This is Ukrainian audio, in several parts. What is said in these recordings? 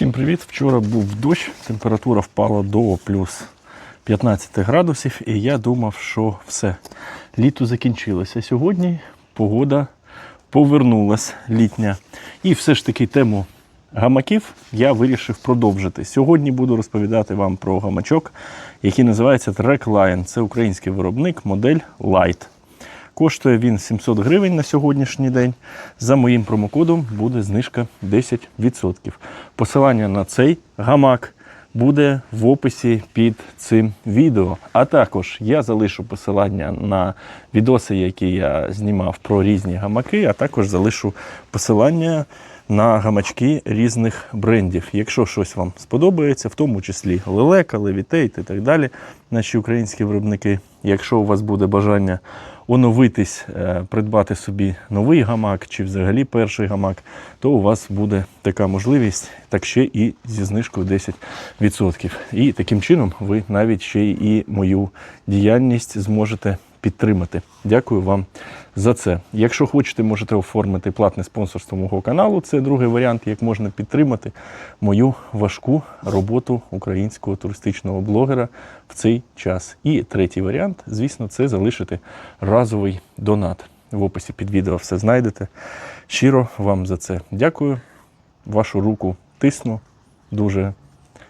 Всім привіт! Вчора був дощ, температура впала до плюс 15 градусів, і я думав, що все, літо закінчилося. Сьогодні погода повернулась літня. І все ж таки тему гамаків я вирішив продовжити. Сьогодні буду розповідати вам про гамачок, який називається Trackline. Це український виробник, модель Light. Коштує він 700 гривень на сьогоднішній день. За моїм промокодом буде знижка 10%. Посилання на цей гамак буде в описі під цим відео. А також я залишу посилання на відоси, які я знімав про різні гамаки, а також залишу посилання на гамачки різних брендів. Якщо щось вам сподобається, в тому числі Лелека, Левітейт і так далі, наші українські виробники. Якщо у вас буде бажання оновитись, е, придбати собі новий гамак чи взагалі перший гамак, то у вас буде така можливість, так ще і зі знижкою 10%. І таким чином ви навіть ще і мою діяльність зможете підтримати. Дякую вам за це. Якщо хочете, можете оформити платне спонсорство мого каналу. Це другий варіант, як можна підтримати мою важку роботу українського туристичного блогера в цей час. І третій варіант, звісно, це залишити разовий донат. В описі під відео все знайдете. Щиро вам за це дякую. Вашу руку тисну дуже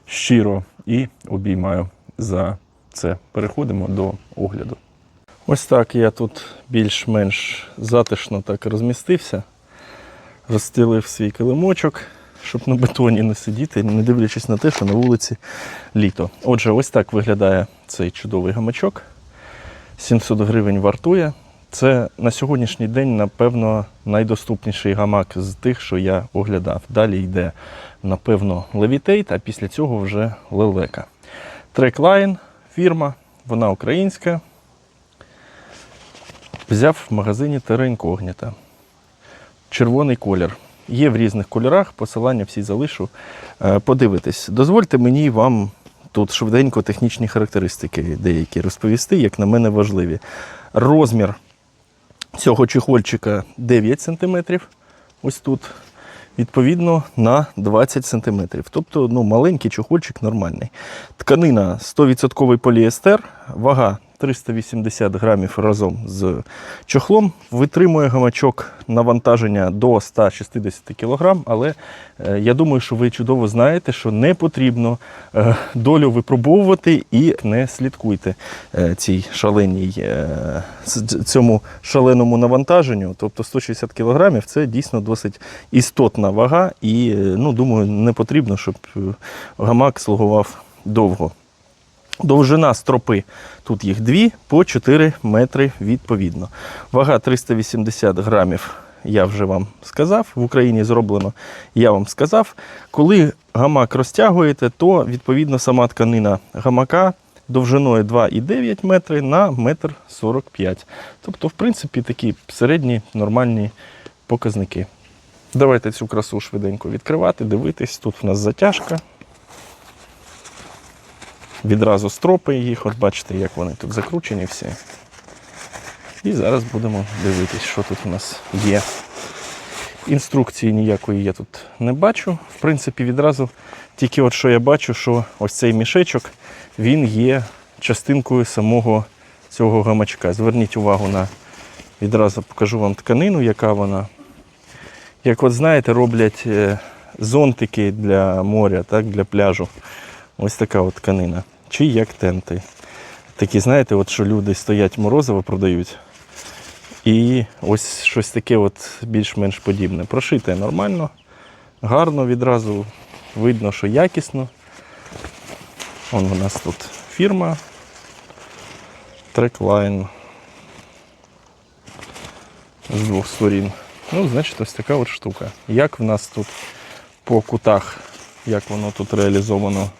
щиро і обіймаю за це. Переходимо до огляду. Ось так я тут більш-менш затишно так розмістився, розстелив свій килимочок, щоб на бетоні не сидіти, не дивлячись на те, що на вулиці літо. Отже, ось так виглядає цей чудовий гамачок. 700 гривень вартує. Це на сьогоднішній день, напевно, найдоступніший гамак з тих, що я оглядав. Далі йде, напевно, Levitate, а після цього вже лелека. Трекline фірма, вона українська. Взяв в магазині Terra. Червоний колір. Є в різних кольорах, посилання всі залишу. Е, Подивитись. Дозвольте мені вам тут швиденько технічні характеристики деякі розповісти, як на мене важливі. Розмір цього чехольчика 9 см. Ось тут. Відповідно на 20 см. Тобто ну, маленький чохольчик нормальний. Тканина 100% поліестер, вага 380 грамів разом з чохлом. Витримує гамачок навантаження до 160 кг, але е, я думаю, що ви чудово знаєте, що не потрібно е, долю випробовувати і не слідкуйте е, цій шаленій, цьому шаленому навантаженню. Тобто 160 кг це дійсно досить істотна вага, і ну, думаю, не потрібно, щоб гамак слугував довго. Довжина стропи тут їх дві по 4 метри відповідно. Вага 380 грамів. Я вже вам сказав. В Україні зроблено, я вам сказав. Коли гамак розтягуєте, то відповідно сама тканина гамака довжиною 2,9 метри на 1,45 м. Тобто, в принципі, такі середні нормальні показники. Давайте цю красу швиденько відкривати, дивитись. Тут в нас затяжка. Відразу стропи їх, от бачите, як вони тут закручені всі. І зараз будемо дивитись, що тут у нас є. Інструкції ніякої я тут не бачу. В принципі, відразу тільки от що я бачу, що ось цей мішечок, він є частинкою самого цього гамачка. Зверніть увагу на відразу покажу вам тканину, яка вона. Як от знаєте, роблять е, зонтики для моря, так, для пляжу. Ось така от тканина. Чи як тенти. Такі, знаєте, от що люди стоять морозиво продають. І ось щось таке от більш-менш подібне. Прошите нормально, гарно відразу видно, що якісно. Вон у нас тут фірма. Трекline. З двох сторін. Ну, значить, ось така от штука. Як в нас тут по кутах, як воно тут реалізовано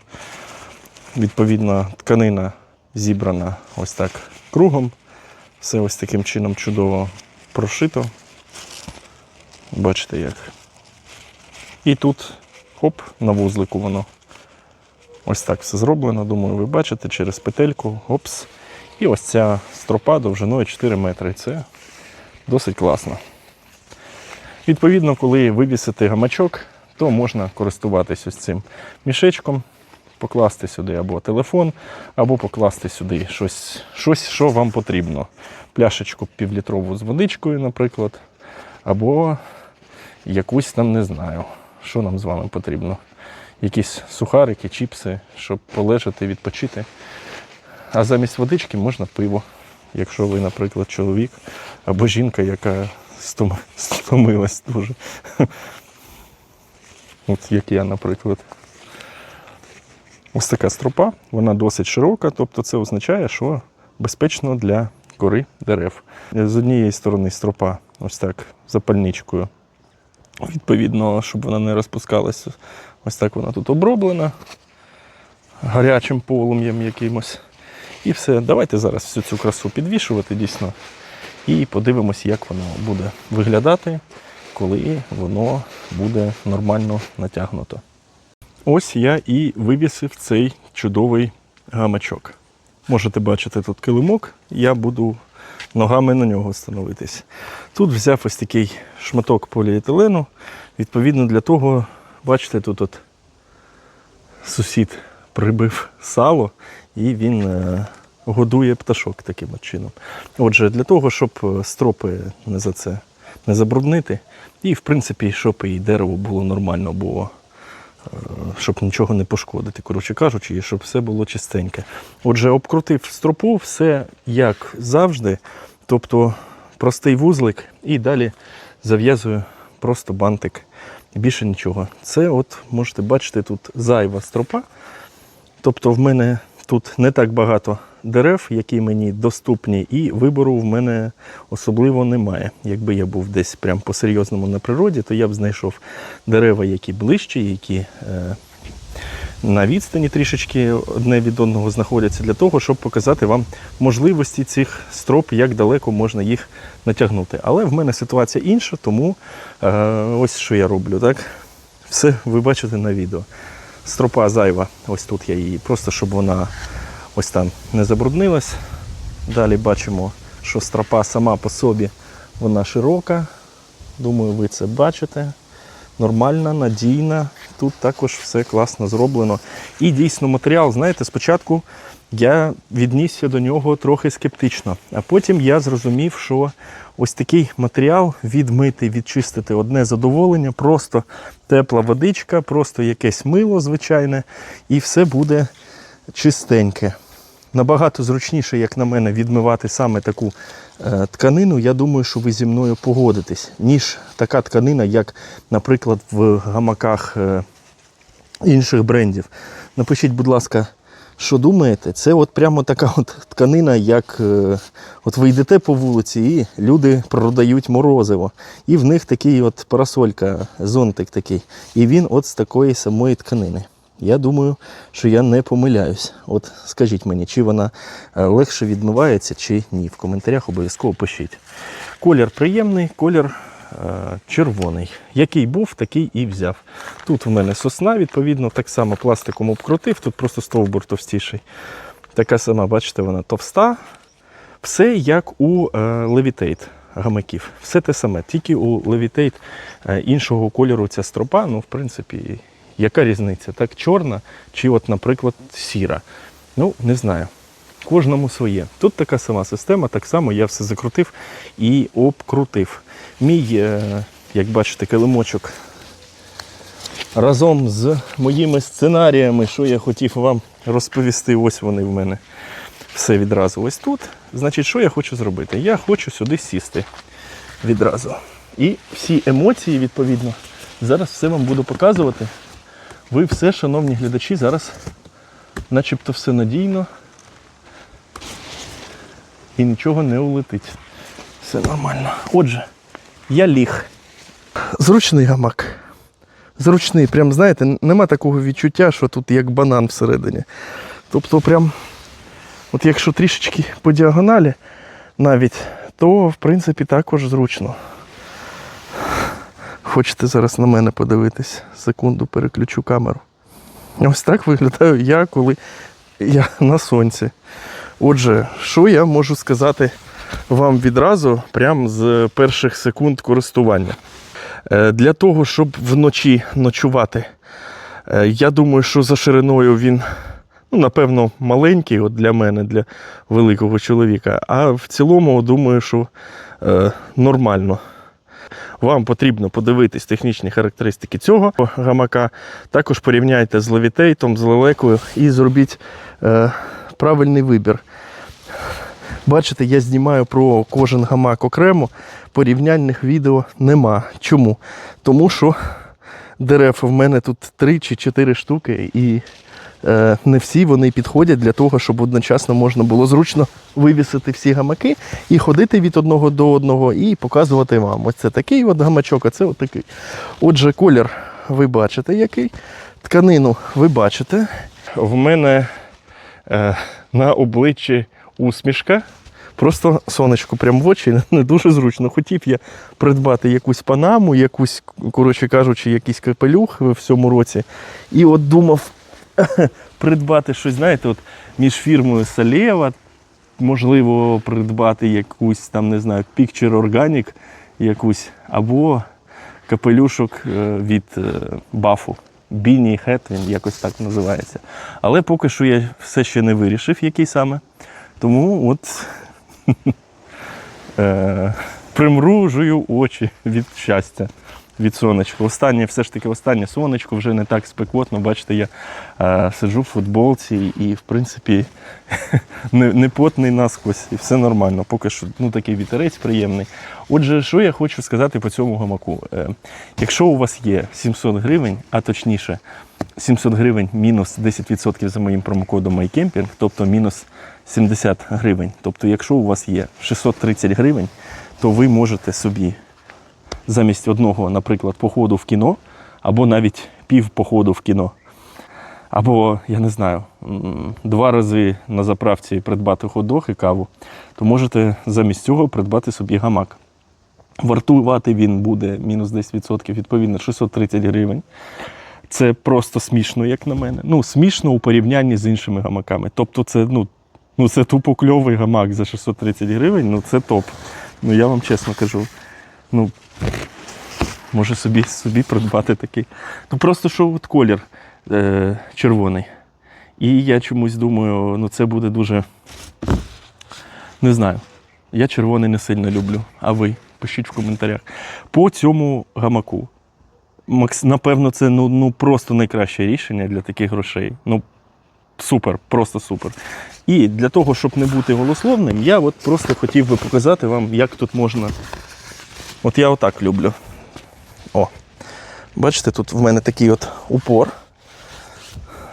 Відповідно, тканина зібрана ось так кругом. Все ось таким чином чудово прошито. Бачите як. І тут хоп, на вузлику воно. Ось так все зроблено. Думаю, ви бачите через петельку. Опс. І ось ця стропа довжиною 4 метри. Це досить класно. Відповідно, коли вивісити гамачок, то можна користуватись ось цим мішечком, покласти сюди або телефон, або покласти сюди щось, щось що вам потрібно. Пляшечку півлітрову з водичкою, наприклад, або якусь там не знаю, що нам з вами потрібно. Якісь сухарики, чіпси, щоб полежати, відпочити. А замість водички можна пиво, якщо ви, наприклад, чоловік або жінка, яка стомилась дуже. От як я, наприклад. Ось така стропа, вона досить широка, тобто це означає, що безпечно для кори дерев. З однієї сторони стропа ось так запальничкою. Відповідно, щоб вона не розпускалася. Ось так вона тут оброблена гарячим полум'ям якимось. І все. Давайте зараз всю цю красу підвішувати дійсно. І подивимось, як воно буде виглядати, коли воно буде нормально натягнуто. Ось я і вивісив цей чудовий гамачок. Можете бачити тут килимок, я буду ногами на нього становитись. Тут взяв ось такий шматок поліетилену. Відповідно для того, бачите, тут от сусід прибив сало і він е, годує пташок таким чином. Отже, для того, щоб е, стропи не за це не забруднити, і в принципі, щоб і дерево було нормально, бо щоб нічого не пошкодити, коротше кажучи, і щоб все було чистеньке. Отже, обкрутив стропу, все як завжди, тобто простий вузлик, і далі зав'язую просто бантик. Більше нічого. Це, от можете бачити, тут зайва стропа. Тобто в мене тут не так багато дерев, які мені доступні, і вибору в мене особливо немає. Якби я був десь прям по-серйозному на природі, то я б знайшов дерева, які ближчі, які е, на відстані трішечки одне від одного знаходяться, для того, щоб показати вам можливості цих строп, як далеко можна їх натягнути. Але в мене ситуація інша, тому е, ось що я роблю. так? Все ви бачите на відео. Стропа зайва, ось тут я її, просто щоб вона ось там не забруднилась. Далі бачимо, що стропа сама по собі вона широка. Думаю, ви це бачите. Нормальна, надійна. Тут також все класно зроблено. І дійсно матеріал, знаєте, спочатку я віднісся до нього трохи скептично, а потім я зрозумів, що ось такий матеріал відмити, відчистити одне задоволення, просто тепла водичка, просто якесь мило звичайне, і все буде чистеньке. Набагато зручніше, як на мене, відмивати саме таку е, тканину. Я думаю, що ви зі мною погодитесь, ніж така тканина, як, наприклад, в гамаках е, інших брендів. Напишіть, будь ласка, що думаєте? Це от прямо така от тканина, як е, от ви йдете по вулиці, і люди продають морозиво. І в них такий от парасолька, зонтик такий. І він от з такої самої тканини. Я думаю, що я не помиляюсь. От скажіть мені, чи вона е, легше відмивається, чи ні. В коментарях обов'язково пишіть. Колір приємний, колір червоний. Який був, такий і взяв. Тут в мене сосна, відповідно, так само пластиком обкрутив, тут просто стовбур товстіший. Така сама, бачите, вона товста. Все як у е, Levitate гамаків. Все те саме, тільки у е, іншого кольору ця стропа, ну, в принципі, яка різниця? Так, чорна чи, от, наприклад, сіра. Ну, не знаю. Кожному своє. Тут така сама система, так само я все закрутив і обкрутив. Мій, е, як бачите, килимочок разом з моїми сценаріями, що я хотів вам розповісти, ось вони в мене все відразу ось тут. Значить, що я хочу зробити? Я хочу сюди сісти відразу. І всі емоції, відповідно, зараз все вам буду показувати. Ви все, шановні глядачі, зараз начебто все надійно і нічого не улетить. Все нормально. Отже, я ліг. Зручний гамак. Зручний, прям знаєте, нема такого відчуття, що тут як банан всередині. Тобто, прям, от якщо трішечки по діагоналі навіть, то в принципі також зручно. Хочете зараз на мене подивитись? Секунду переключу камеру. Ось так виглядаю я, коли я на сонці. Отже, що я можу сказати вам відразу, прямо з перших секунд користування? Е, Для того, щоб вночі ночувати, е, я думаю, що за шириною він, ну, напевно, маленький от для мене, для великого чоловіка. А в цілому, думаю, що е, нормально. Вам потрібно подивитись технічні характеристики цього гамака. Також порівняйте з левітейтом, з лелекою і зробіть е, правильний вибір. Бачите, я знімаю про кожен гамак окремо, порівняльних відео нема. Чому? Тому що дерев в мене тут 3 чи 4 штуки, і е, не всі вони підходять для того, щоб одночасно можна було зручно вивісити всі гамаки і ходити від одного до одного і показувати вам. Ось це такий от гамачок, а це от такий. Отже, колір ви бачите який. Тканину ви бачите. В мене е, на обличчі усмішка. Просто сонечко прямо в очі не дуже зручно. Хотів я придбати якусь панаму, якусь, коротше кажучи, якийсь капелюх в цьому році. І от думав придбати щось, знаєте, от між фірмою Салєва, можливо, придбати якусь там, не знаю, Picture Organic якусь, або капелюшок е, від е, бафу. Біні Хет, він якось так називається. Але поки що я все ще не вирішив, який саме. Тому от е, примружую очі від щастя, від сонечка. Останнє, все ж таки, останнє сонечко вже не так спекотно. Бачите, я е, сиджу в футболці і, в принципі, не, не потний насквозь, і все нормально. Поки що ну, такий вітерець приємний. Отже, що я хочу сказати по цьому гамаку? Е, якщо у вас є 700 гривень, а точніше, 700 гривень мінус 10% за моїм промокодом MyCamping, тобто мінус 70 гривень. Тобто, якщо у вас є 630 гривень, то ви можете собі замість одного, наприклад, походу в кіно, або навіть пів походу в кіно, або, я не знаю, два рази на заправці придбати хот-дог і каву, то можете замість цього придбати собі гамак. Вартувати він буде мінус 10%, відповідно 630 гривень. Це просто смішно, як на мене. Ну, смішно у порівнянні з іншими гамаками. Тобто, це, ну, ну, це тупо кльовий гамак за 630 гривень, ну це топ. Ну я вам чесно кажу. Ну, може собі, собі придбати такий. Ну просто що от колір е, червоний. І я чомусь думаю, ну це буде дуже. Не знаю. Я червоний не сильно люблю. А ви? Пишіть в коментарях. По цьому гамаку. Макс, напевно, це ну, ну просто найкраще рішення для таких грошей. Ну, супер, просто супер. І для того, щоб не бути голословним, я от просто хотів би показати вам, як тут можна. От я отак люблю. О. Бачите, тут в мене такий от упор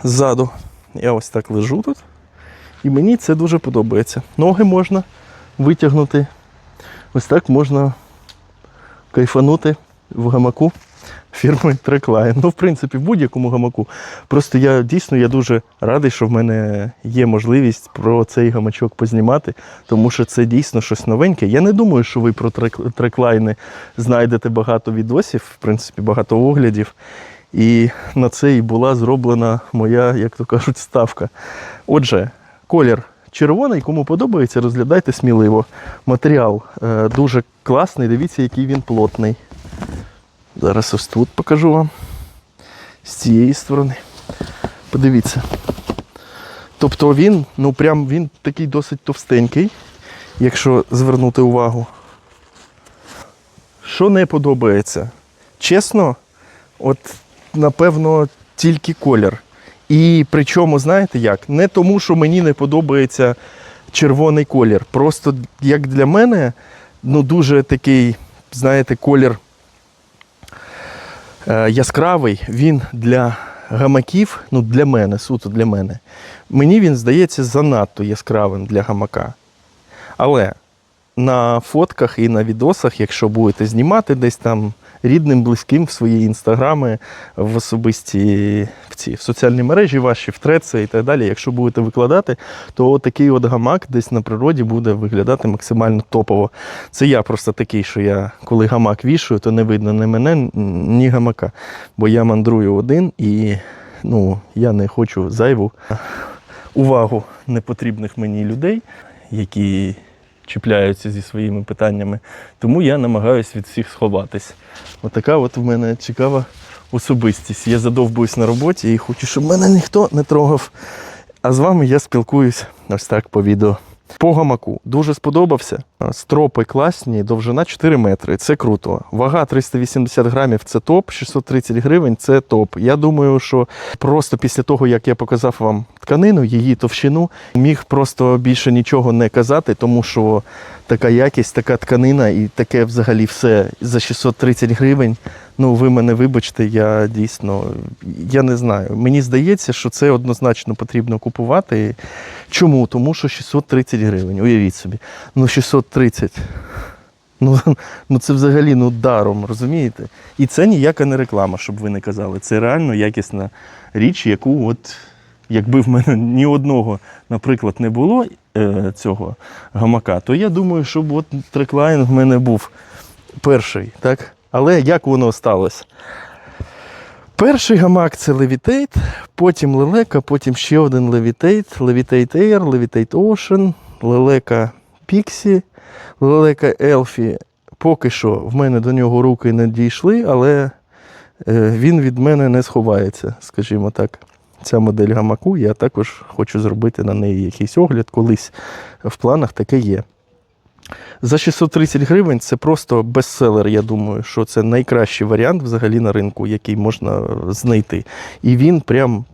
ззаду. Я ось так лежу тут. І мені це дуже подобається. Ноги можна витягнути. Ось так можна кайфанути в гамаку фірми Трекline. Ну, в принципі, в будь-якому гамаку. Просто я дійсно я дуже радий, що в мене є можливість про цей гамачок познімати, тому що це дійсно щось новеньке. Я не думаю, що ви про трек- треклайни знайдете багато відосів, в принципі, багато оглядів. І на це і була зроблена моя, як то кажуть, ставка. Отже, колір червоний, кому подобається, розглядайте сміливо. Матеріал е, дуже класний, дивіться, який він плотний. Зараз ось тут покажу вам. З цієї сторони. Подивіться. Тобто він, ну прям він такий досить товстенький, якщо звернути увагу. Що не подобається? Чесно, от напевно тільки колір. І причому, знаєте як? Не тому, що мені не подобається червоний колір. Просто як для мене, ну дуже такий, знаєте, колір яскравий, він для гамаків, ну для мене, суто для мене. Мені він здається занадто яскравим для гамака. Але на фотках і на відосах, якщо будете знімати десь там рідним, близьким в свої інстаграми, в особисті в ці в соціальні мережі ваші, в треці і так далі. Якщо будете викладати, то такий от гамак десь на природі буде виглядати максимально топово. Це я просто такий, що я коли гамак вішую, то не видно ні мене, ні гамака. Бо я мандрую один і ну, я не хочу зайву увагу непотрібних мені людей, які чіпляються зі своїми питаннями. Тому я намагаюся від всіх сховатись. Отака от в мене цікава особистість. Я задовбуюсь на роботі і хочу, щоб мене ніхто не трогав. А з вами я спілкуюсь ось так по відео. По гамаку дуже сподобався. Стропи класні, довжина 4 метри. Це круто. Вага 380 грамів це топ, 630 гривень це топ. Я думаю, що просто після того, як я показав вам тканину, її товщину, міг просто більше нічого не казати, тому що така якість, така тканина і таке взагалі все за 630 гривень. Ну, ви мене вибачте, я дійсно я не знаю. Мені здається, що це однозначно потрібно купувати. Чому? Тому що 630 гривень. Уявіть собі. Ну, 630. Ну, ну це взагалі ну, даром, розумієте? І це ніяка не реклама, щоб ви не казали. Це реально якісна річ, яку от. Якби в мене ні одного, наприклад, не було е, цього гамака, то я думаю, щоб от треклайн в мене був перший, так? Але як воно сталося? Перший гамак це Levitate, потім лелека, потім ще один Levitate, Levitate Air, Levitate Ocean, лелека Pixie, лелека Elfie. Поки що в мене до нього руки не дійшли, але е, він від мене не сховається, скажімо так. Ця модель гамаку, я також хочу зробити на неї якийсь огляд, колись в планах таке є. За 630 гривень це просто бестселер. Я думаю, що це найкращий варіант взагалі на ринку, який можна знайти. І він прям,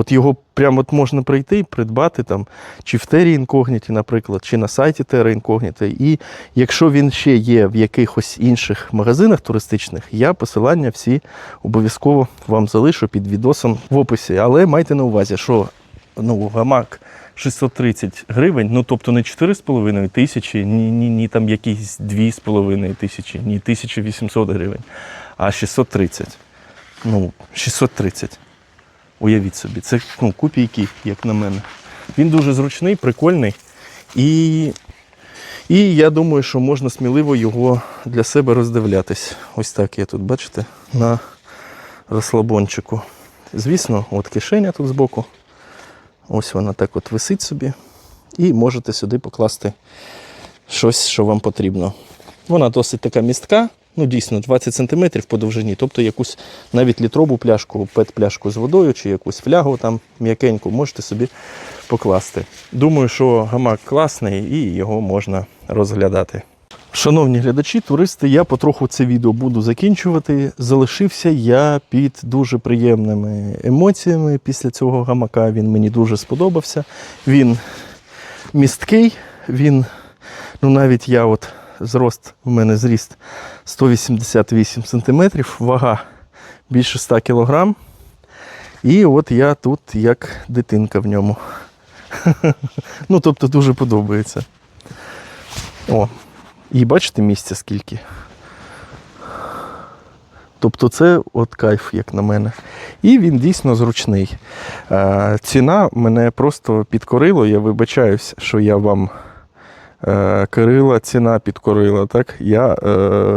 от його прям от можна прийти і придбати там, чи в Тері Інкогніті, наприклад, чи на сайті Терра Інкогніти. І якщо він ще є в якихось інших магазинах туристичних, я посилання всі обов'язково вам залишу під відосом в описі. Але майте на увазі, що ну, гамак 630 гривень, ну тобто не 4,5 тисячі, ні, ні, ні там якісь 2,5 тисячі, ні 1800 гривень, а 630. Ну, 630. Уявіть собі, це ну, копійки, як на мене. Він дуже зручний, прикольний. І, і я думаю, що можна сміливо його для себе роздивлятись. Ось так я тут, бачите, на розслабончику. Звісно, от кишеня тут збоку. Ось вона так от висить собі. І можете сюди покласти щось, що вам потрібно. Вона досить така містка, ну дійсно 20 см по довжині, тобто якусь навіть літрову пляшку, пет-пляшку з водою чи якусь флягу там м'якеньку можете собі покласти. Думаю, що гамак класний і його можна розглядати. Шановні глядачі, туристи, я потроху це відео буду закінчувати. Залишився я під дуже приємними емоціями після цього гамака. Він мені дуже сподобався. Він місткий, він, ну навіть я от зрост, у мене зріст 188 см, вага більше 100 кг. І от я тут як дитинка в ньому. Ну, тобто дуже подобається. О, і бачите місця скільки. Тобто це от кайф, як на мене. І він дійсно зручний. Е, ціна мене просто підкорила. Я вибачаюсь, що я вам Кирила, ціна підкорила. Так? Я е,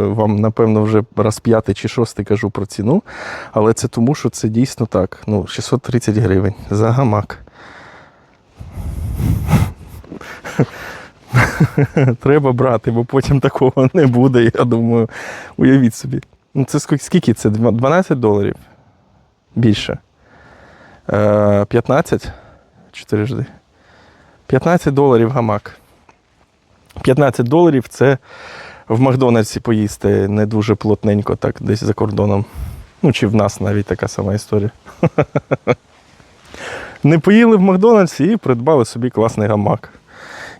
вам, напевно, вже раз п'ятий чи шостий кажу про ціну, але це тому, що це дійсно так. Ну, 630 гривень за гамак. Треба брати, бо потім такого не буде, я думаю. Уявіть собі. Ну, це скільки це? 12 доларів? Більше. Е, 15? 4 жди. 15 доларів гамак. 15 доларів це в Макдональдсі поїсти не дуже плотненько, так, десь за кордоном. Ну, чи в нас навіть така сама історія. Не поїли в Макдональдсі і придбали собі класний гамак.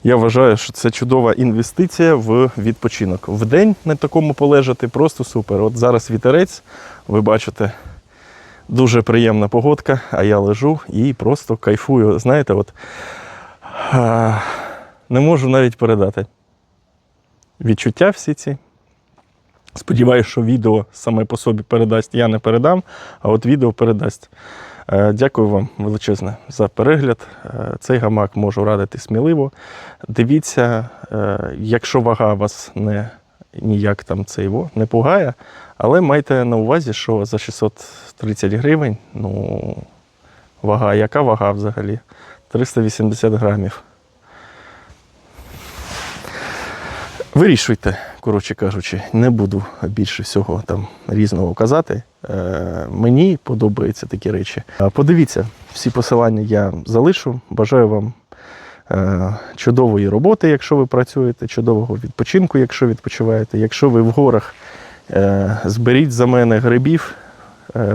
Я вважаю, що це чудова інвестиція в відпочинок. В день на такому полежати просто супер. От зараз вітерець, ви бачите, дуже приємна погодка, а я лежу і просто кайфую. Знаєте, от не можу навіть передати відчуття всі ці. Сподіваюся, що відео саме по собі передасть, я не передам, а от відео передасть. Е, Дякую вам величезне за перегляд. Е, Цей гамак можу радити сміливо. Дивіться, е, якщо вага вас не ніяк там це його не пугає, але майте на увазі, що за 630 гривень, ну, вага, яка вага взагалі? 380 грамів. Вирішуйте, коротше кажучи, не буду більше всього там різного казати. Е, мені подобаються такі речі. Е, Подивіться, всі посилання я залишу. Бажаю вам е, чудової роботи, якщо ви працюєте, чудового відпочинку, якщо відпочиваєте. Якщо ви в горах, зберіть за мене грибів,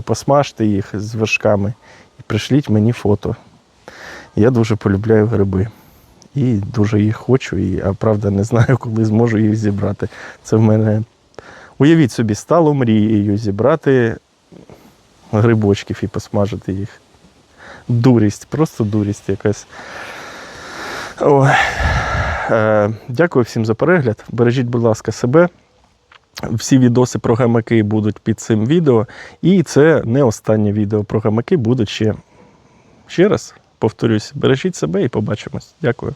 посмажте їх з вершками і пришліть мені фото. Я дуже полюбляю гриби. І дуже їх хочу, і, а правда, не знаю, коли зможу їх зібрати. Це в мене, уявіть собі, стало мрією зібрати грибочків і посмажити їх. Дурість, просто дурість якась. Ой. Е, дякую всім за перегляд. Бережіть, будь ласка, себе. Всі відоси про гамаки будуть під цим відео. І це не останнє відео про гамаки, будуть ще. Ще раз повторюсь, бережіть себе і побачимось. Дякую.